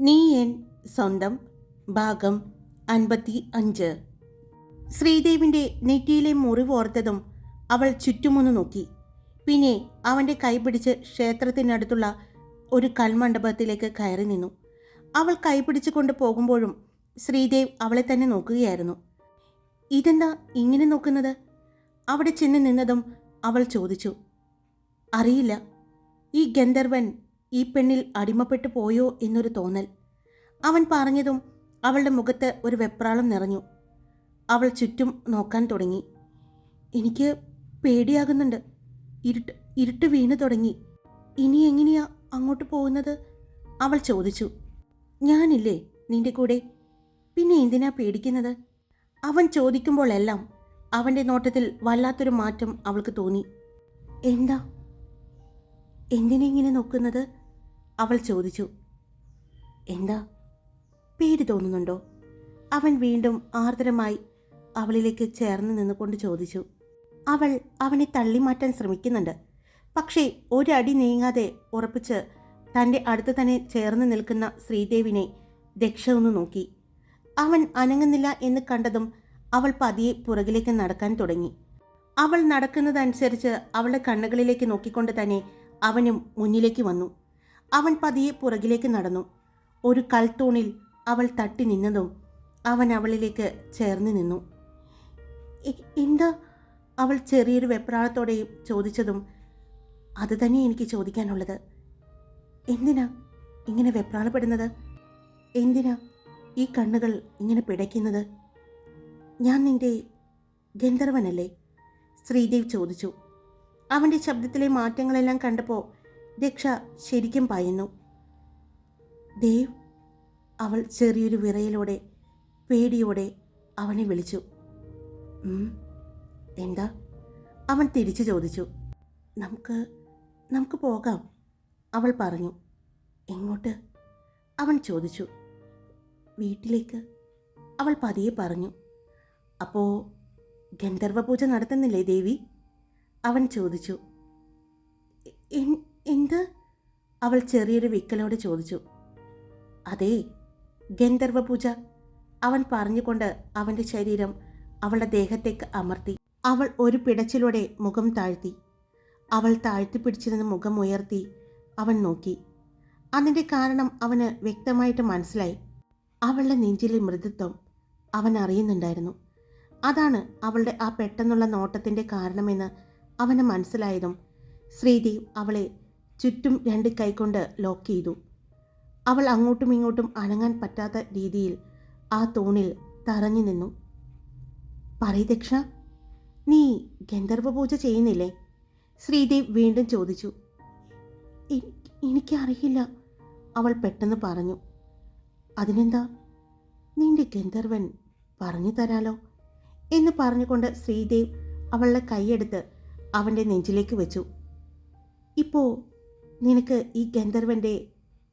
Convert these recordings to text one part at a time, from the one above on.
നീ എൻ സ്വന്തം ഭാഗം അൻപത്തി അഞ്ച് ശ്രീദേവിന്റെ നെറ്റിയിലെ മുറിവോർത്തതും അവൾ ചുറ്റുമൊന്ന് നോക്കി. പിന്നെ അവന്റെ കൈപിടിച്ച് ക്ഷേത്രത്തിനടുത്തുള്ള ഒരു കൽമണ്ഡപത്തിലേക്ക് കയറി നിന്നു. അവൾ കൈ പിടിച്ചു കൊണ്ട് പോകുമ്പോഴും ശ്രീദേവ് അവളെ തന്നെ നോക്കുകയായിരുന്നു. ഇതെന്താ ഇങ്ങനെ നോക്കുന്നത്? അവിടെ ചെന്ന് നിന്നതും അവൾ ചോദിച്ചു. അറിയില്ല. ഈ ഗന്ധർവൻ ഈ പെണ്ണിൽ അടിമപ്പെട്ടു പോയോ എന്നൊരു തോന്നൽ. അവൻ പറഞ്ഞതും അവളുടെ മുഖത്ത് ഒരു വെപ്രാളം നിറഞ്ഞു. അവൾ ചുറ്റും നോക്കാൻ തുടങ്ങി. എനിക്ക് പേടിയാകുന്നുണ്ട്. ഇരുട്ട് ഇരുട്ട് വീണു തുടങ്ങി. ഇനി എങ്ങനെയാ അങ്ങോട്ട് പോകുന്നത്? അവൾ ചോദിച്ചു. ഞാനില്ലേ നിന്റെ കൂടെ? പിന്നെ എന്തിനാ പേടിക്കുന്നത്? അവൻ ചോദിക്കുമ്പോഴെല്ലാം അവന്റെ നോട്ടത്തിൽ വല്ലാത്തൊരു മാറ്റം അവൾക്ക് തോന്നി. എന്താ? എന്തിനെങ്ങനെ നോക്കുന്നത്? അവൾ ചോദിച്ചു. എന്താ? പേടി തോന്നുന്നുണ്ടോ? അവൻ വീണ്ടും ആർദ്രമായി അവളിലേക്ക് ചേർന്ന് നിന്നുകൊണ്ട് ചോദിച്ചു. അവൾ അവനെ തള്ളിമാറ്റാൻ ശ്രമിക്കുന്നുണ്ട്. പക്ഷേ ഒരടി നീങ്ങാതെ ഉറപ്പിച്ച് തന്റെ അടുത്ത് തന്നെ ചേർന്ന് നിൽക്കുന്ന ശ്രീദേവിനെ ദക്ഷ ഒന്ന് നോക്കി. അവൻ അനങ്ങുന്നില്ല എന്ന് കണ്ടതും അവൾ പതിയെ പുറകിലേക്ക് നടക്കാൻ തുടങ്ങി. അവൾ നടക്കുന്നതനുസരിച്ച് അവളുടെ കണ്ണുകളിലേക്ക് നോക്കിക്കൊണ്ട് തന്നെ അവനും മുന്നിലേക്ക് വന്നു. അവൻ പതിയെ പുറകിലേക്ക് നടന്നു. ഒരു കൽത്തൂണിൽ അവൾ തട്ടി നിന്നതും അവൻ അവളിലേക്ക് ചേർന്ന് നിന്നു. "എ- എന്താ? അവൾ ചെറിയൊരു വെപ്രാളത്തോടെയും ചോദിച്ചതും അത് തന്നെ എനിക്ക് ചോദിക്കാനുള്ളത്. എന്തിനാ ഇങ്ങനെ വെപ്രാളപ്പെടുന്നത്? എന്തിനാ ഈ കണ്ണുകൾ ഇങ്ങനെ പിടയ്ക്കുന്നത്? ഞാൻ നിന്റെ ഗന്ധർവനല്ലേ? ശ്രീദേവ് ചോദിച്ചു. അവന്റെ ശബ്ദത്തിലെ മാറ്റങ്ങളെല്ലാം കണ്ടപ്പോൾ ദക്ഷ ശരിക്കും പായുന്നു ദേവ് അവൾ ചെറിയൊരു വിറയലോടെ പേടിയോടെ അവനെ വിളിച്ചു. എന്താ? അവൻ തിരിച്ചു ചോദിച്ചു. നമുക്ക് നമുക്ക് പോകാം അവൾ പറഞ്ഞു. എങ്ങോട്ട്? അവൻ ചോദിച്ചു. വീട്ടിലേക്ക് അവൾ പതിയെ പറഞ്ഞു. അപ്പോൾ ഗന്ധർവ പൂജ നടത്തുന്നില്ലേ ദേവി? അവൻ ചോദിച്ചു "എ- എന്ത്? അവൾ ചെറിയൊരു വിക്കലോടെ ചോദിച്ചു അതെ ഗന്ധർവ പൂജ അവൻ പറഞ്ഞുകൊണ്ട് അവന്റെ ശരീരം അവളുടെ ദേഹത്തേക്ക് അമർത്തി അവൾ ഒരു പിടച്ചിലൂടെ മുഖം താഴ്ത്തി അവൾ താഴ്ത്തി പിടിച്ചിരുന്ന മുഖം ഉയർത്തി അവൻ നോക്കി. അതിന്റെ കാരണം അവന് വ്യക്തമായിട്ട് മനസ്സിലായി. അവളുടെ നെഞ്ചിലെ മൃദുത്വം അവൻ അറിയുന്നുണ്ടായിരുന്നു. അതാണ് അവളുടെ ആ പെട്ടെന്നുള്ള നോട്ടത്തിന്റെ കാരണമെന്ന് അവന് മനസ്സിലായതും ശ്രീദേവ് അവളെ ചുറ്റും രണ്ട് കൈകൊണ്ട് ലോക്ക് ചെയ്തു. അവൾ അങ്ങോട്ടും ഇങ്ങോട്ടും അനങ്ങാൻ പറ്റാത്ത രീതിയിൽ ആ തൂണിൽ തറഞ്ഞു നിന്നു. പറയ് ദക്ഷ നീ ഗന്ധർവ പൂജ ചെയ്യുന്നില്ലേ? ശ്രീദേവ് വീണ്ടും ചോദിച്ചു. "എ- എനിക്കറിയില്ല അവൾ പെട്ടെന്ന് പറഞ്ഞു. അതിനെന്താ? നിന്റെ ഗന്ധർവൻ പറഞ്ഞു തരാലോ? എന്ന് പറഞ്ഞുകൊണ്ട് ശ്രീദേവ് അവളുടെ കൈയെടുത്ത് അവന്റെ നെഞ്ചിലേക്ക് വെച്ചു. ഇപ്പോൾ നിനക്ക് ഈ ഗന്ധർവന്റെ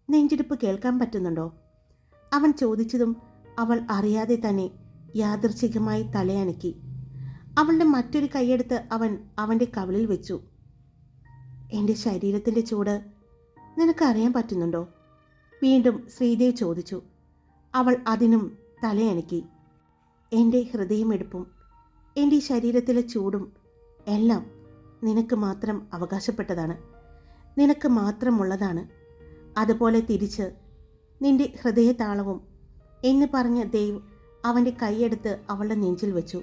നെഞ്ചിടിപ്പ് കേൾക്കാൻ പറ്റുന്നുണ്ടോ? അവൻ ചോദിച്ചതും അവൾ അറിയാതെ തന്നെ യാദൃച്ഛികമായി തലയണക്കി അവളുടെ മറ്റൊരു കൈയെടുത്ത് അവൻ അവന്റെ കവിളിൽ വെച്ചു. എന്റെ ശരീരത്തിന്റെ ചൂട് നിനക്കറിയാൻ പറ്റുന്നുണ്ടോ? വീണ്ടും ശ്രീദേവ് ചോദിച്ചു. അവൾ അതിനും തലയണക്കി എന്റെ ഹൃദയമെടുപ്പും എന്റെ ശരീരത്തിലെ ചൂടും എല്ലാം നിനക്ക് മാത്രം അവകാശപ്പെട്ടതാണ്. നിനക്ക് മാത്രമുള്ളതാണ്. അതുപോലെ തിരിച്ച് നിന്റെ ഹൃദയതാളവും എന്ന് പറഞ്ഞ ദേവ് അവന്റെ കൈയെടുത്ത് അവളുടെ നെഞ്ചിൽ വെച്ചു.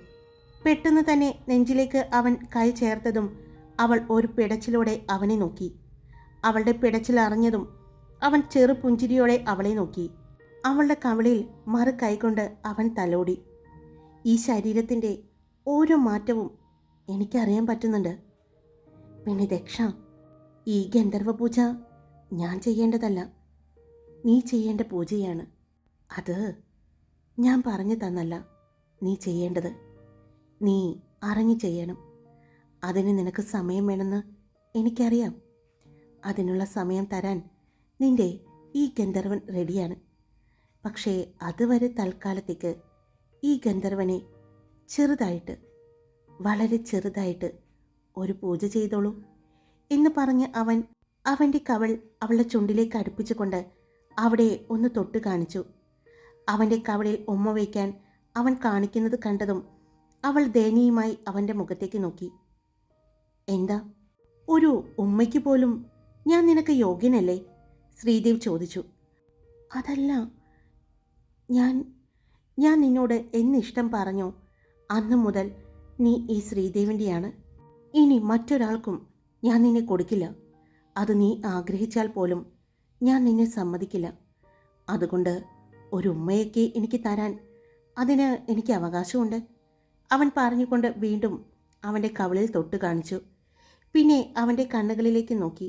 പെട്ടെന്ന് തന്നെ നെഞ്ചിലേക്ക് അവൻ കൈ ചേർത്തതും അവൾ ഒരു പിടച്ചിലൂടെ അവനെ നോക്കി. അവളുടെ പിടച്ചിൽ അറിഞ്ഞതും അവൻ ചെറു പുഞ്ചിരിയോടെ അവളെ നോക്കി. അവളുടെ കവിളിൽ മറു കൈകൊണ്ട് അവൻ തലോടി. ഈ ശരീരത്തിന്റെ ഓരോ മാറ്റവും എനിക്കറിയാൻ പറ്റുന്നുണ്ട്. പിന്നെ ദക്ഷ ഈ ഗന്ധർവ പൂജ ഞാൻ ചെയ്യേണ്ടതല്ല. നീ ചെയ്യേണ്ട പൂജയാണ്. അത് ഞാൻ പറഞ്ഞു തന്നല്ല നീ ചെയ്യേണ്ടത്. നീ അറിഞ്ഞു ചെയ്യണം. അതിന് നിനക്ക് സമയം വേണമെന്ന് എനിക്കറിയാം. അതിനുള്ള സമയം തരാൻ നിന്റെ ഈ ഗന്ധർവൻ റെഡിയാണ്. പക്ഷേ അതുവരെ തൽക്കാലത്തേക്ക് ഈ ഗന്ധർവനെ ചെറുതായിട്ട് വളരെ ചെറുതായിട്ട് ഒരു പൂജ ചെയ്തോളൂ എന്ന് പറഞ്ഞ് അവൻ അവന്റെ കവൾ അവളുടെ ചുണ്ടിലേക്ക് അടുപ്പിച്ചുകൊണ്ട് അവിടെ ഒന്ന് തൊട്ട് കാണിച്ചു. അവന്റെ കവളിൽ ഉമ്മ വയ്ക്കാൻ അവൻ കാണിക്കുന്നത് കണ്ടതും അവൾ ദയനീയമായി അവന്റെ മുഖത്തേക്ക് നോക്കി. എന്താ? ഒരു ഉമ്മയ്ക്ക് പോലും ഞാൻ നിനക്ക് യോഗ്യനല്ലേ? ശ്രീദേവ് ചോദിച്ചു. അതല്ല. ഞാൻ ഞാൻ നിന്നോട് എന്നിഷ്ടം പറഞ്ഞോ. അന്നു മുതൽ നീ ഈ ശ്രീദേവിന്റെയാണ്. ഇനി മറ്റൊരാൾക്കും ഞാൻ നിന്നെ കൊടുക്കില്ല. അത് നീ ആഗ്രഹിച്ചാൽ പോലും ഞാൻ നിന്നെ സമ്മതിക്കില്ല. അതുകൊണ്ട് ഒരു ഉമ്മയൊക്കെ എനിക്ക് തരാൻ അതിന് എനിക്ക് അവകാശമുണ്ട്. അവൻ പറഞ്ഞുകൊണ്ട് വീണ്ടും അവന്റെ കവളിൽ തൊട്ട് കാണിച്ചു. പിന്നെ അവന്റെ കണ്ണുകളിലേക്ക് നോക്കി.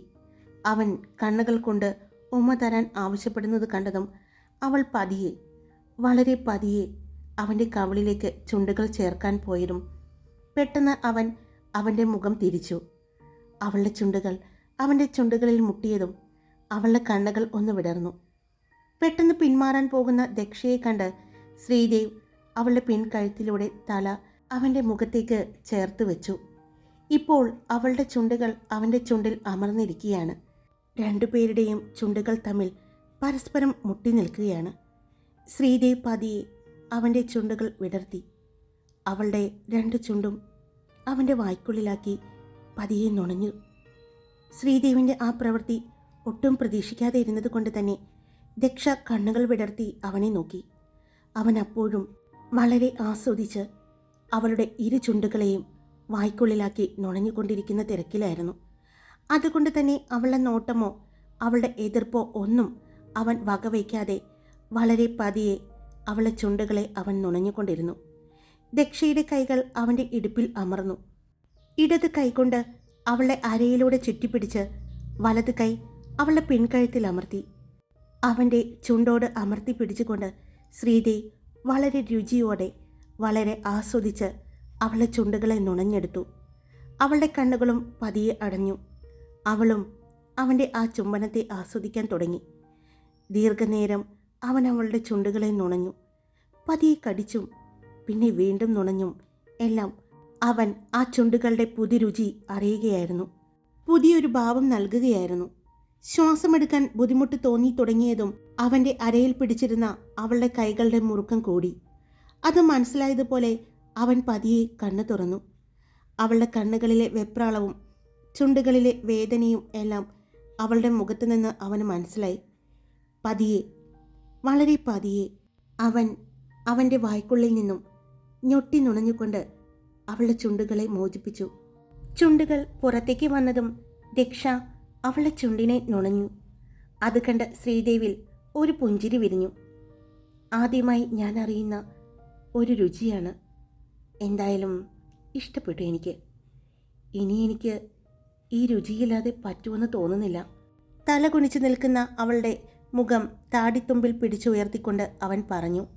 അവൻ കണ്ണുകൾ കൊണ്ട് ഉമ്മ തരാൻ ആവശ്യപ്പെടുന്നത് കണ്ടതും അവൾ പതിയെ വളരെ പതിയെ അവന്റെ കവളിലേക്ക് ചുണ്ടുകൾ ചേർക്കാൻ പോയതും പെട്ടെന്ന് അവൻ അവന്റെ മുഖം തിരിച്ചു. അവളുടെ ചുണ്ടുകൾ അവന്റെ ചുണ്ടുകളിൽ മുട്ടിയതും അവളുടെ കണ്ണുകൾ ഒന്ന് വിടർന്നു. പെട്ടെന്ന് പിന്മാറാൻ പോകുന്ന ദക്ഷയെ കണ്ട് ശ്രീദേവ് അവളുടെ പിൻകഴുത്തിലൂടെ തല അവന്റെ മുഖത്തേക്ക് ചേർത്ത് വെച്ചു. ഇപ്പോൾ അവളുടെ ചുണ്ടുകൾ അവന്റെ ചുണ്ടിൽ അമർന്നിരിക്കുകയാണ്. രണ്ടുപേരുടെയും ചുണ്ടുകൾ തമ്മിൽ പരസ്പരം മുട്ടി നിൽക്കുകയാണ്. ശ്രീദേവ് പതിയെ അവന്റെ ചുണ്ടുകൾ വിടർത്തി. അവളുടെ രണ്ട് ചുണ്ടും അവന്റെ വായ്ക്കുള്ളിലാക്കി പതിയെ നുണഞ്ഞു. ശ്രീദേവിന്റെ ആ പ്രവൃത്തി ഒട്ടും പ്രതീക്ഷിക്കാതെ ഇരുന്നത് കൊണ്ട് തന്നെ ദക്ഷ കണ്ണുകൾ വിടർത്തി അവനെ നോക്കി. അവൻ അപ്പോഴും വളരെ ആസ്വദിച്ച് അവളുടെ ഇരു ചുണ്ടുകളെയും വായ്ക്കുള്ളിലാക്കി നുണഞ്ഞുകൊണ്ടിരിക്കുന്ന തിരക്കിലായിരുന്നു. അതുകൊണ്ട് തന്നെ അവളുടെ നോട്ടമോ അവളുടെ എതിർപ്പോ ഒന്നും അവൻ വകവയ്ക്കാതെ വളരെ പതിയെ അവളുടെ ചുണ്ടുകളെ അവൻ നുണഞ്ഞുകൊണ്ടിരുന്നു. ദക്ഷയുടെ കൈകൾ അവന്റെ ഇടുപ്പിൽ അമർന്നു. ഇടത് കൈകൊണ്ട് അവളെ അരയിലൂടെ ചുറ്റിപ്പിടിച്ച് വലത് കൈ അവളുടെ പിൻകഴുത്തിൽ അമർത്തി. അവന്റെ ചുണ്ടോട് അമർത്തി പിടിച്ചുകൊണ്ട് ശ്രീദേ വളരെ രുചിയോടെ വളരെ ആസ്വദിച്ച് അവളുടെ ചുണ്ടുകളെ നുണഞ്ഞെടുത്തു. അവളുടെ കണ്ണുകളും പതിയെ അടഞ്ഞു. അവളും അവന്റെ ആ ചുംബനത്തെ ആസ്വദിക്കാൻ തുടങ്ങി. ദീർഘനേരം അവൻ അവളുടെ ചുണ്ടുകളെ നുണഞ്ഞു. പതിയെ കടിച്ചും പിന്നെ വീണ്ടും നുണഞ്ഞും എല്ലാം അവൻ ആ ചുണ്ടുകളുടെ പുതിരുചി അറിയുകയായിരുന്നു. പുതിയൊരു ഭാവം നൽകുകയായിരുന്നു. ശ്വാസമെടുക്കാൻ ബുദ്ധിമുട്ട് തോന്നി തുടങ്ങിയതും അവന്റെ അരയിൽ പിടിച്ചിരുന്ന അവളുടെ കൈകളുടെ മുറുക്കം കൂടി. അത് മനസ്സിലായതുപോലെ അവൻ പതിയെ കണ്ണു തുറന്നു. അവളുടെ കണ്ണുകളിലെ വെപ്രാളവും ചുണ്ടുകളിലെ വേദനയും എല്ലാം അവളുടെ മുഖത്ത് നിന്ന് അവന് മനസ്സിലായി. പതിയെ വളരെ പതിയെ അവൻ അവന്റെ വായ്ക്കുള്ളിൽ നിന്നും ഞൊട്ടി നുണഞ്ഞുകൊണ്ട് അവളുടെ ചുണ്ടുകളെ മോചിപ്പിച്ചു. ചുണ്ടുകൾ പുറത്തേക്ക് വന്നതും ദക്ഷ അവളുടെ ചുണ്ടിനെ നുണഞ്ഞു. അത് കണ്ട് ശ്രീദേവിൽ ഒരു പുഞ്ചിരി വിരിഞ്ഞു. ആദ്യമായി ഞാൻ അറിയുന്ന ഒരു രുചിയാണ്. എന്തായാലും ഇഷ്ടപ്പെട്ടു എനിക്ക്. ഇനി എനിക്ക് ഈ രുചിയില്ലാതെ പറ്റുമെന്ന് തോന്നുന്നില്ല. തല കുനിച്ചു നിൽക്കുന്ന അവളുടെ മുഖം താടിത്തുമ്പിൽ പിടിച്ചുയർത്തിക്കൊണ്ട് അവൻ പറഞ്ഞു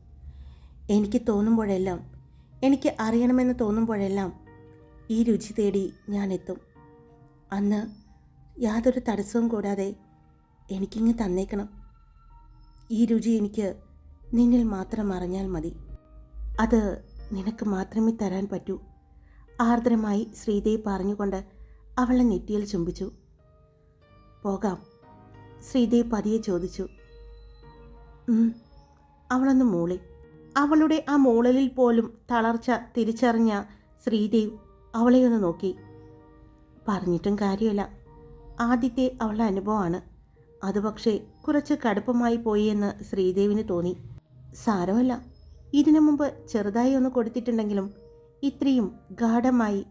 എനിക്ക് തോന്നുമ്പോഴെല്ലാം എനിക്ക് അറിയണമെന്ന് തോന്നുമ്പോഴെല്ലാം ഈ രുചി തേടി ഞാൻ എത്തും അന്ന് യാതൊരു തടസ്സവും കൂടാതെ എനിക്കിങ്ങ് തന്നേക്കണം. ഈ രുചി എനിക്ക് നിന്നിൽ മാത്രം അറിഞ്ഞാൽ മതി. അത് നിനക്ക് മാത്രമേ തരാൻ പറ്റൂ. ആർദ്രമായി ശ്രീദേവി പറഞ്ഞുകൊണ്ട് അവളെ നെറ്റിയിൽ ചുംബിച്ചു. പോകാം ശ്രീദേവി പതിയെ ചോദിച്ചു. അവളൊന്ന് മൂളി. അവളുടെ ആ മൂളലിൽ പോലും തളർച്ച തിരിച്ചറിഞ്ഞ ശ്രീദേവ് അവളെ ഒന്ന് നോക്കി. പറഞ്ഞിട്ടും കാര്യമില്ല. ആദ്യത്തെ അവളുടെ അനുഭവമാണ്. അത് പക്ഷേ കുറച്ച് കടുപ്പമായി പോയി എന്ന് ശ്രീദേവിന് തോന്നി. സാരമല്ല. ഇതിനു മുമ്പ് ചെറുതായി ഒന്ന് കൊടുത്തിട്ടുണ്ടെങ്കിലും ഇത്രയും ഗാഠമായി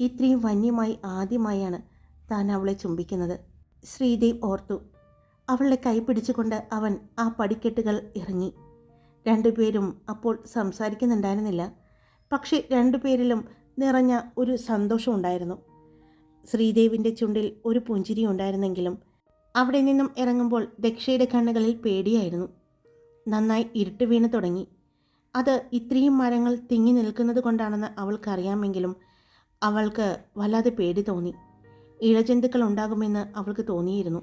ഇത്രയും വന്യമായി ആദ്യമായാണ് താൻ അവളെ ചുംബിക്കുന്നത്. ശ്രീദേവ് ഓർത്തു. അവളുടെ കൈ പിടിച്ചുകൊണ്ട് അവൻ ആ പടിക്കെട്ടുകൾ ഇറങ്ങി. രണ്ടുപേരും അപ്പോൾ സംസാരിക്കുന്നുണ്ടായിരുന്നില്ല. പക്ഷേ രണ്ടുപേരിലും നിറഞ്ഞ ഒരു സന്തോഷം ഉണ്ടായിരുന്നു. ശ്രീദേവിന്റെ ചുണ്ടിൽ ഒരു പുഞ്ചിരി ഉണ്ടായിരുന്നെങ്കിലും അവിടെ നിന്നും ഇറങ്ങുമ്പോൾ ദക്ഷയുടെ കണ്ണുകളിൽ പേടിയായിരുന്നു. നന്നായി ഇരുട്ട് വീണ് തുടങ്ങി. അത് ഇത്രയും മരങ്ങൾ തിങ്ങി നിൽക്കുന്നത് കൊണ്ടാണെന്ന് അവൾക്കറിയാമെങ്കിലും അവൾക്ക് വല്ലാതെ പേടി തോന്നി. ഇഴജന്തുക്കൾ ഉണ്ടാകുമെന്ന് അവൾക്ക് തോന്നിയിരുന്നു.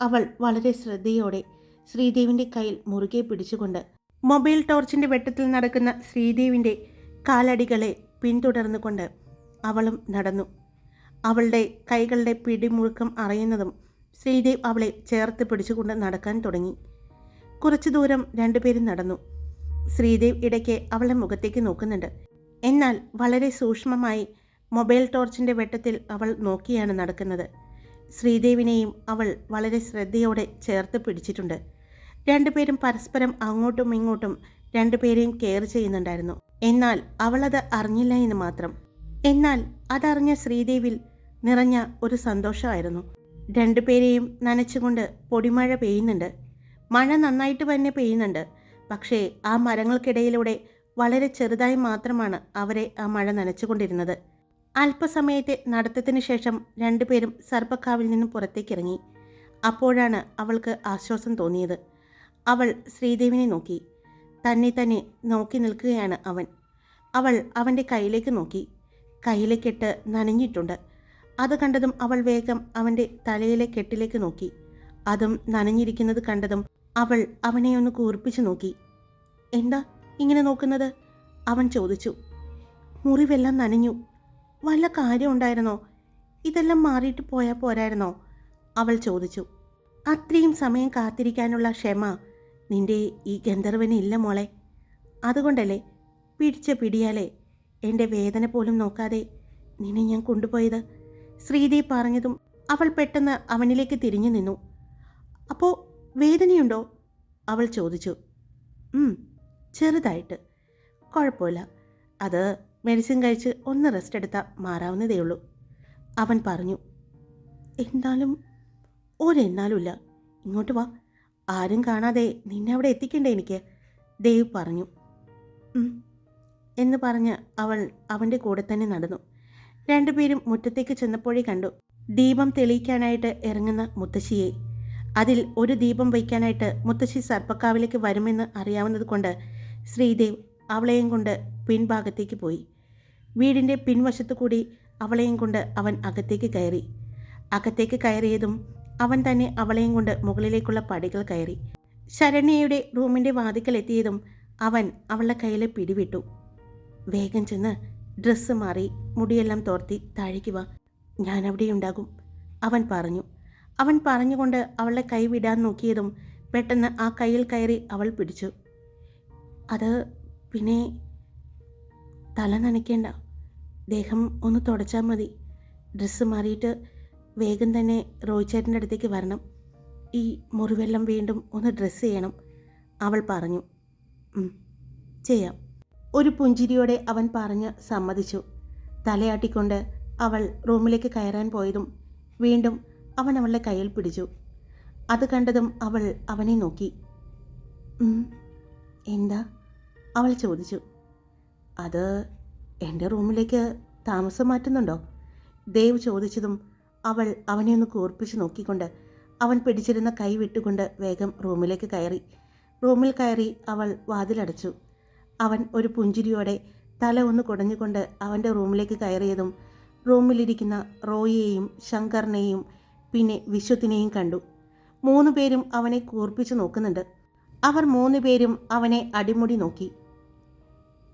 അവൾ വളരെ ശ്രദ്ധയോടെ ശ്രീദേവിന്റെ കയ്യിൽ മുറുകെ പിടിച്ചുകൊണ്ട് മൊബൈൽ ടോർച്ചിന്റെ വെട്ടത്തിൽ നടക്കുന്ന ശ്രീദേവിന്റെ കാലടികളെ പിന്തുടർന്നുകൊണ്ട് അവളും നടന്നു. അവളുടെ കൈകളുടെ പിടിമുഴുക്കം അറിയുന്നതും ശ്രീദേവ് അവളെ ചേർത്ത് പിടിച്ചുകൊണ്ട് നടക്കാൻ തുടങ്ങി. കുറച്ചു ദൂരം രണ്ടുപേരും നടന്നു. ശ്രീദേവ് ഇടയ്ക്ക് അവളുടെ മുഖത്തേക്ക് നോക്കുന്നുണ്ട്. എന്നാൽ വളരെ സൂക്ഷ്മമായി മൊബൈൽ ടോർച്ചിന്റെ വെട്ടത്തിൽ അവൾ നോക്കിയാണ് നടക്കുന്നത്. ശ്രീദേവിനെയും അവൾ വളരെ ശ്രദ്ധയോടെ ചേർത്ത് പിടിച്ചിട്ടുണ്ട്. രണ്ടുപേരും പരസ്പരം അങ്ങോട്ടും ഇങ്ങോട്ടും രണ്ടുപേരെയും കെയർ ചെയ്യുന്നുണ്ടായിരുന്നു. എന്നാൽ അവളത് അറിഞ്ഞില്ല എന്ന് മാത്രം. എന്നാൽ അതറിഞ്ഞ ശ്രീദേവിൽ നിറഞ്ഞ ഒരു സന്തോഷമായിരുന്നു. രണ്ടുപേരെയും നനച്ചുകൊണ്ട് പൊടിമഴ പെയ്യുന്നുണ്ട്. മഴ നന്നായിട്ട് തന്നെ പെയ്യുന്നുണ്ട്. പക്ഷേ ആ മരങ്ങൾക്കിടയിലൂടെ വളരെ ചെറുതായി മാത്രമാണ് അവരെ ആ മഴ നനച്ചുകൊണ്ടിരുന്നത്. അല്പസമയത്തെ നടത്തത്തിന് ശേഷം രണ്ടുപേരും സർപ്പക്കാവിൽ നിന്നും പുറത്തേക്കിറങ്ങി. അപ്പോഴാണ് അവൾക്ക് ആശ്വാസം തോന്നിയത്. അവൾ ശ്രീദേവിനെ നോക്കി. തന്നെ തന്നെ നോക്കി നിൽക്കുകയാണ് അവൻ. അവൾ അവന്റെ കയ്യിലേക്ക് നോക്കി. കയ്യിലെ കെട്ട് നനഞ്ഞിട്ടുണ്ട്. അത് കണ്ടതും അവൾ വേഗം അവന്റെ തലയിലെ കെട്ടിലേക്ക് നോക്കി. അതും നനഞ്ഞിരിക്കുന്നത് കണ്ടതും അവൾ അവനെ ഒന്ന് കൂർപ്പിച്ചു നോക്കി. എന്താ ഇങ്ങനെ നോക്കുന്നത്? അവൻ ചോദിച്ചു. മുറിവെല്ലാം നനഞ്ഞു. വല്ല കാര്യമുണ്ടായിരുന്നോ ഇതെല്ലാം മാറിയിട്ട് പോയാൽ പോരായിരുന്നോ? അവൾ ചോദിച്ചു. അത്രയും സമയം കാത്തിരിക്കാനുള്ള ക്ഷമ നിന്റെ ഈ ഗന്ധർവന് ഇല്ല മോളെ. അതുകൊണ്ടല്ലേ പിടിച്ച പിടിയാലേ എന്റെ വേദന പോലും നോക്കാതെ നിന്നെ ഞാൻ കൊണ്ടുപോയത്? ശ്രീദേവ് പറഞ്ഞതും അവൾ പെട്ടെന്ന് അവനിലേക്ക് തിരിഞ്ഞു നിന്നു. അപ്പോൾ വേദനയുണ്ടോ? അവൾ ചോദിച്ചു. "ഉം, ചെറുതായിട്ട്. കുഴപ്പമില്ല. അത് മെഡിസിൻ കഴിച്ച് ഒന്ന് റെസ്റ്റ് എടുത്താൽ മാറാവുന്നതേ ഉള്ളൂ. അവൻ പറഞ്ഞു. എന്നാലും ഒരെന്നാലുമില്ല ഇങ്ങോട്ട് വാ. ആരും കാണാതെ നിന്നെ അവിടെ എത്തിക്കണ്ടേ എനിക്ക്? ദേവ് പറഞ്ഞു. എന്ന് പറഞ്ഞ് അവൾ അവന്റെ കൂടെ തന്നെ നടന്നു. രണ്ടുപേരും മുറ്റത്തേക്ക് ചെന്നപ്പോഴേ കണ്ടു. ദീപം തെളിയിക്കാനായിട്ട് ഇറങ്ങുന്ന മുത്തശ്ശിയെ. അതിൽ ഒരു ദീപം വയ്ക്കാനായിട്ട് മുത്തശ്ശി സർപ്പക്കാവിലേക്ക് വരുമെന്ന് അറിയാവുന്നത് കൊണ്ട് ശ്രീദേവ് അവളെയും കൊണ്ട് പിൻഭാഗത്തേക്ക് പോയി. വീടിന്റെ പിൻവശത്തു കൂടി അവളെയും കൊണ്ട് അവൻ അകത്തേക്ക് കയറി. അകത്തേക്ക് കയറിയതും അവൻ തന്നെ അവളെയും കൊണ്ട് മുകളിലേക്കുള്ള പടികൾ കയറി. ശരണ്യയുടെ റൂമിന്റെ വാതിക്കൽ എത്തിയതും അവൻ അവളുടെ കയ്യിൽ പിടിവിട്ടു. വേഗം ചെന്ന് ഡ്രസ്സ് മാറി മുടിയെല്ലാം തോർത്തി താഴേക്ക് വാ. ഞാൻ അവിടെ ഉണ്ടാകും അവൻ പറഞ്ഞു. അവൻ പറഞ്ഞുകൊണ്ട് അവളുടെ കൈ വിടാൻ നോക്കിയതും പെട്ടെന്ന് ആ കയ്യിൽ കയറി അവൾ പിടിച്ചു. അത് പിന്നെ തല നനയ്ക്കേണ്ട. ദേഹം ഒന്ന് തുടച്ചാൽ മതി. ഡ്രസ്സ് മാറിയിട്ട് വേഗം തന്നെ റോയിച്ചേട്ടന്റെ അടുത്തേക്ക് വരണം. ഈ മുറിവെല്ലാം വീണ്ടും ഒന്ന് ഡ്രസ്സ് ചെയ്യണം അവൾ പറഞ്ഞു. ചെയ്യാം. ഒരു പുഞ്ചിരിയോടെ അവൻ പറഞ്ഞ് സമ്മതിച്ചു. തലയാട്ടിക്കൊണ്ട് അവൾ റൂമിലേക്ക് കയറാൻ പോയതും വീണ്ടും അവൻ അവളുടെ കയ്യിൽ പിടിച്ചു. അത് കണ്ടതും അവൾ അവനെ നോക്കി. എന്താ? അവൾ ചോദിച്ചു. അത് എന്റെ റൂമിലേക്ക് താമസം മാറ്റുന്നുണ്ടോ? ദേവ് ചോദിച്ചതും അവൾ അവനെ ഒന്ന് കൂർപ്പിച്ച് നോക്കിക്കൊണ്ട് അവൻ പിടിച്ചിരുന്ന കൈ വിട്ടുകൊണ്ട് വേഗം റൂമിലേക്ക് കയറി. റൂമിൽ കയറി അവൾ വാതിലടച്ചു. അവൻ ഒരു പുഞ്ചിരിയോടെ തല ഒന്ന് കുടഞ്ഞുകൊണ്ട് അവന്റെ റൂമിലേക്ക് കയറിയതും റൂമിലിരിക്കുന്ന റോയിയെയും ശങ്കറിനെയും പിന്നെ വിശ്വത്തിനെയും കണ്ടു. മൂന്ന് പേരും അവനെ കൂർപ്പിച്ച് നോക്കുന്നുണ്ട്. അവർ മൂന്ന് പേരും അവനെ അടിമുടി നോക്കി.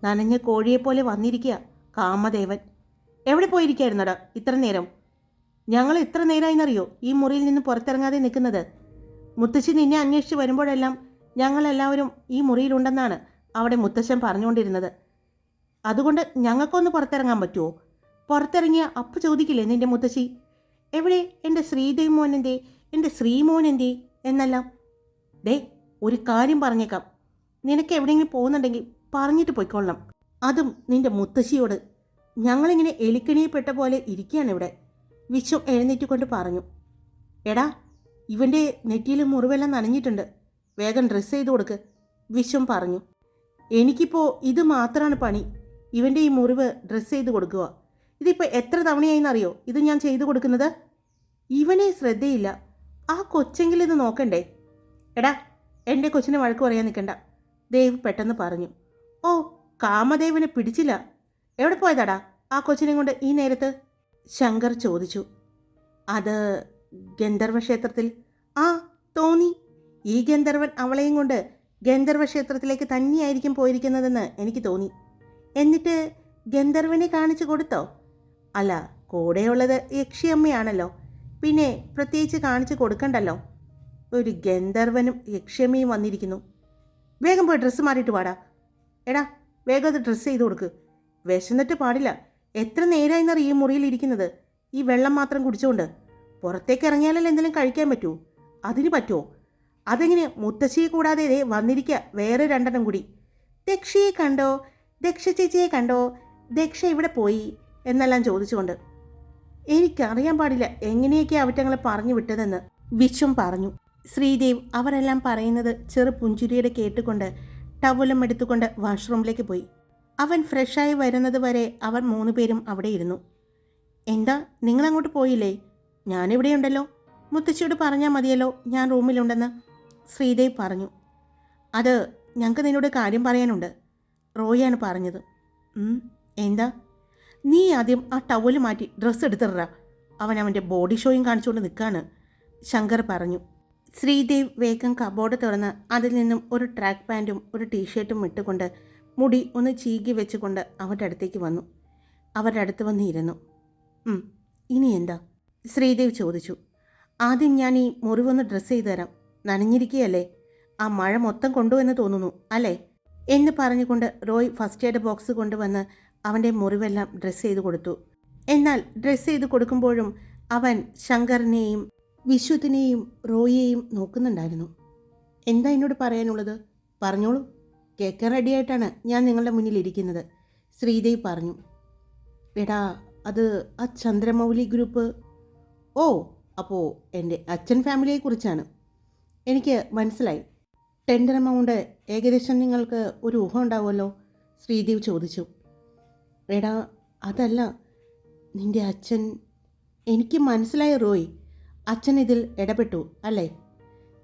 നനഞ്ഞ കോഴിയെപ്പോലെ വന്നിരിക്കുക കാമദേവൻ. എവിടെ പോയിരിക്കായിരുന്നടാ ഇത്ര നേരം? ഞങ്ങൾ എത്ര നേരമായിന്നറിയോ ഈ മുറിയിൽ നിന്ന് പുറത്തിറങ്ങാതെ നിൽക്കുന്നത്? മുത്തശ്ശി നിന്നെ അന്വേഷിച്ച് വരുമ്പോഴെല്ലാം ഞങ്ങളെല്ലാവരും ഈ മുറിയിലുണ്ടെന്നാണ് അവിടെ മുത്തശ്ശൻ പറഞ്ഞുകൊണ്ടിരുന്നത്. അതുകൊണ്ട് ഞങ്ങൾക്കൊന്ന് പുറത്തിറങ്ങാൻ പറ്റുമോ പുറത്തിറങ്ങിയ അപ്പ് ചോദിക്കില്ലേ നിന്റെ മുത്തശ്ശി? എവിടെ എന്റെ ശ്രീദേവ് മോനെന്തേ എന്റെ ശ്രീമോനെന്തേ എന്നെല്ലാം? ദേ ഒരു കാര്യം പറഞ്ഞേക്കാം. നിനക്ക് എവിടെയെങ്കിലും പോകുന്നുണ്ടെങ്കിൽ പറഞ്ഞിട്ട് പോയിക്കൊള്ളണം. അതും നിന്റെ മുത്തശ്ശിയോട്. ഞങ്ങളിങ്ങനെ എലിക്കണിയപ്പെട്ട പോലെ ഇരിക്കുകയാണ് ഇവിടെ. വിശ്വം എഴുന്നേറ്റ് കൊണ്ട് പറഞ്ഞു. എടാ ഇവന്റെ നെറ്റിയിൽ മുറിവെല്ലാം നനഞ്ഞിട്ടുണ്ട്. വേഗം ഡ്രസ്സ് ചെയ്ത് കൊടുക്ക് വിശ്വം പറഞ്ഞു. എനിക്കിപ്പോൾ ഇത് മാത്രമാണ് പണി. ഇവന്റെ ഈ മുറിവ് ഡ്രസ്സ് ചെയ്ത് കൊടുക്കുക. ഇതിപ്പോൾ എത്ര തവണയായിന്നറിയോ ഇത് ഞാൻ ചെയ്തു കൊടുക്കുന്നത്? ഇവനെ ശ്രദ്ധയില്ല. ആ കൊച്ചെങ്കിലും ഇത് നോക്കണ്ടേ? എടാ എന്റെ കൊച്ചിനെ വഴക്ക് പറയാൻ നിൽക്കണ്ട ദേവ് പെട്ടെന്ന് പറഞ്ഞു. ഓ കാമദേവനെ പിടിച്ചില്ല. എവിടെ പോയതാടാ ആ കൊച്ചിനെ കൊണ്ട് ഈ നേരത്ത്? ശങ്കർ ചോദിച്ചു. അത് ഗന്ധർവ ക്ഷേത്രത്തിൽ ആ തോന്നി. ഈ ഗന്ധർവൻ അവളെയും കൊണ്ട് ഗന്ധർവ ക്ഷേത്രത്തിലേക്ക് തന്നെയായിരിക്കും പോയിരിക്കുന്നതെന്ന് എനിക്ക് തോന്നി. എന്നിട്ട് ഗന്ധർവനെ കാണിച്ചു കൊടുത്തോ? അല്ല കൂടെയുള്ളത് യക്ഷിയമ്മയാണല്ലോ. പിന്നെ പ്രത്യേകിച്ച് കാണിച്ചു കൊടുക്കണ്ടല്ലോ. ഒരു ഗന്ധർവനും യക്ഷിയമ്മയും വന്നിരിക്കുന്നു. വേഗം പോയി ഡ്രസ്സ് മാറിയിട്ട് വാടാ. എടാ വേഗം അത് ഡ്രസ്സ് ചെയ്ത് കൊടുക്ക്. വിശന്നിട്ട് പാടില്ല. എത്ര നേരമായിന്നറിയ ഈ മുറിയിൽ ഇരിക്കുന്നത്? ഈ വെള്ളം മാത്രം കുടിച്ചുകൊണ്ട് പുറത്തേക്ക് ഇറങ്ങിയാലല്ലേ എന്തെങ്കിലും കഴിക്കാൻ പറ്റുമോ അതിന് പറ്റുമോ അതെങ്ങനെ മുത്തശ്ശിയെ കൂടാതെ ഇതേ വന്നിരിക്കുക വേറെ രണ്ടെണ്ണം കൂടി. ദക്ഷയെ കണ്ടോ? ദക്ഷ ചേച്ചിയെ കണ്ടോ? ദക്ഷ ഇവിടെ പോയി? എന്നെല്ലാം ചോദിച്ചുകൊണ്ട്. എനിക്കറിയാൻ പാടില്ല എങ്ങനെയൊക്കെ അവറ്റങ്ങളെ പറഞ്ഞു വിട്ടതെന്ന്. വിശ്വം പറഞ്ഞു. ശ്രീദേവ് അവരെല്ലാം പറയുന്നത് ചെറു പുഞ്ചിരിയുടെ കേട്ടുകൊണ്ട് ടവലും എടുത്തുകൊണ്ട് വാഷ്റൂമിലേക്ക് പോയി. അവൻ ഫ്രഷായി വരുന്നത് വരെ അവർ മൂന്ന് പേരും അവിടെ ഇരുന്നു. എന്താ നിങ്ങളങ്ങോട്ട് പോയില്ലേ? ഞാനിവിടെയുണ്ടല്ലോ. മുത്തശ്ശിയോട് പറഞ്ഞാൽ മതിയല്ലോ ഞാൻ റൂമിലുണ്ടെന്ന്. ശ്രീദേവ് പറഞ്ഞു. അത് ഞങ്ങൾക്ക് നിന്നോട് കാര്യം പറയാനുണ്ട് റോയാണ് പറഞ്ഞത്. "ഉം, എന്താ? നീ ആദ്യം ആ ടവൽ മാറ്റി ഡ്രസ്സ് എടുത്തിട അവൻ അവന്റെ ബോഡി ഷോയും കാണിച്ചുകൊണ്ട് നിൽക്കുകയാണ് ശങ്കർ പറഞ്ഞു. ശ്രീദേവ് വേഗം കബോർഡ് തുറന്ന് അതിൽ നിന്നും ഒരു ട്രാക്ക് പാന്റും ഒരു ടീഷർട്ടും ഇട്ടുകൊണ്ട് മുടി ഒന്ന് ചീകി വെച്ചുകൊണ്ട് അവരുടെ അടുത്തേക്ക് വന്നു. അവരുടെ അടുത്ത് വന്നിരുന്നു. ഇനി എന്താ? ശ്രീദേവ് ചോദിച്ചു. ആദ്യം ഞാൻ ഈ മുറിവൊന്ന് ഡ്രസ്സ് ചെയ്തു തരാം. നനഞ്ഞിരിക്കുകയല്ലേ? ആ മഴ മൊത്തം കൊണ്ടുവെന്ന് തോന്നുന്നു അല്ലേ? എന്ന് പറഞ്ഞുകൊണ്ട് റോയ് ഫസ്റ്റ് എയ്ഡ് ബോക്സ് കൊണ്ടുവന്ന് അവന്റെ മുറിവെല്ലാം ഡ്രസ്സ് ചെയ്ത് കൊടുത്തു. എന്നാൽ ഡ്രസ്സ് ചെയ്ത് കൊടുക്കുമ്പോഴും അവൻ ശങ്കറിനെയും വിശ്വത്തിനെയും റോയിയെയും നോക്കുന്നുണ്ടായിരുന്നു. എന്താ എന്നോട് പറയാനുള്ളത്? പറഞ്ഞോളൂ. കേൾക്കാൻ റെഡിയായിട്ടാണ് ഞാൻ നിങ്ങളുടെ മുന്നിൽ ഇരിക്കുന്നത്. ശ്രീദേവി പറഞ്ഞു. എടാ അത് ആ ചന്ദ്രമൗലി ഗ്രൂപ്പ്? ഓ അപ്പോൾ എന്റെ അച്ഛൻ ഫാമിലിയെക്കുറിച്ചാണ് എനിക്ക് മനസ്സിലായി. ടെൻഡർ എമൗണ്ട് ഏകദേശം നിങ്ങൾക്ക് ഒരു ഊഹം ഉണ്ടാവുമല്ലോ? ശ്രീദേവ് ചോദിച്ചു. എടാ അതല്ല. നിന്റെ അച്ഛൻ എനിക്ക് മനസ്സിലായ റോയ്. അച്ഛൻ ഇതിൽ ഇടപെട്ടു അല്ലേ?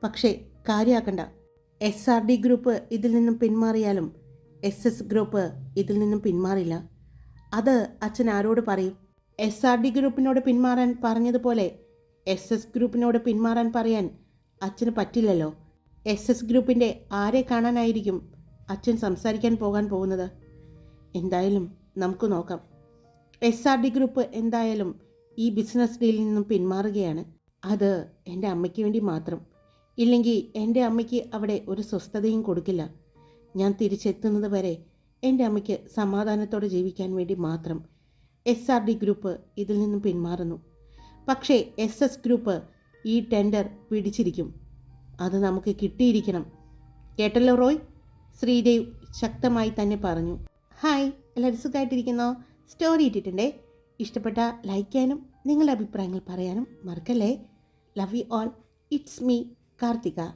പക്ഷേ കാര്യമാക്കണ്ട എസ് ആർ ഡി ഗ്രൂപ്പ് ഇതിൽ നിന്നും പിന്മാറിയാലും എസ് എസ് ഗ്രൂപ്പ് ഇതിൽ നിന്നും പിന്മാറില്ല. അത് അച്ഛൻ ആരോട് പറയും? എസ് ആർ ഡി ഗ്രൂപ്പിനോട് പിന്മാറാൻ പറഞ്ഞതുപോലെ എസ് എസ് ഗ്രൂപ്പിനോട് പിന്മാറാൻ പറയാൻ അച്ഛന് പറ്റില്ലല്ലോ. എസ് എസ് ഗ്രൂപ്പിന്റെ ആരെ കാണാനായിരിക്കും അച്ഛൻ സംസാരിക്കാൻ പോകാൻ പോകുന്നത്? എന്തായാലും നമുക്ക് നോക്കാം. എസ് ആർ ഡി ഗ്രൂപ്പ് എന്തായാലും ഈ ബിസിനസ് ഡീലിൽ നിന്നും പിന്മാറുകയാണ്. അത് എന്റെ അമ്മയ്ക്ക് വേണ്ടി മാത്രം. ഇല്ലെങ്കിൽ എന്റെ അമ്മയ്ക്ക് അവിടെ ഒരു സ്വസ്ഥതയും കൊടുക്കില്ല. ഞാൻ തിരിച്ചെത്തുന്നത് വരെ എന്റെ അമ്മയ്ക്ക് സമാധാനത്തോടെ ജീവിക്കാൻ വേണ്ടി മാത്രം എസ് ആർ ഡി ഗ്രൂപ്പ് ഇതിൽ നിന്നും പിന്മാറുന്നു. പക്ഷേ എസ് എസ് ഗ്രൂപ്പ് ഈ ടെൻഡർ പിടിച്ചിരിക്കും. അത് നമുക്ക് കിട്ടിയിരിക്കണം. കേട്ടല്ലോ റോയ്? ശ്രീദേവ് ശക്തമായി തന്നെ പറഞ്ഞു. ഹായ് എല്ലാവരും സുഖമായിട്ടിരിക്കുന്നോ? സ്റ്റോറി ഇട്ടിട്ടുണ്ടേ. ഇഷ്ടപ്പെട്ട ലൈക്ക് ചെയ്യാനും നിങ്ങളുടെ അഭിപ്രായങ്ങൾ പറയാനും മറക്കല്ലേ? Love you all it's me Kártika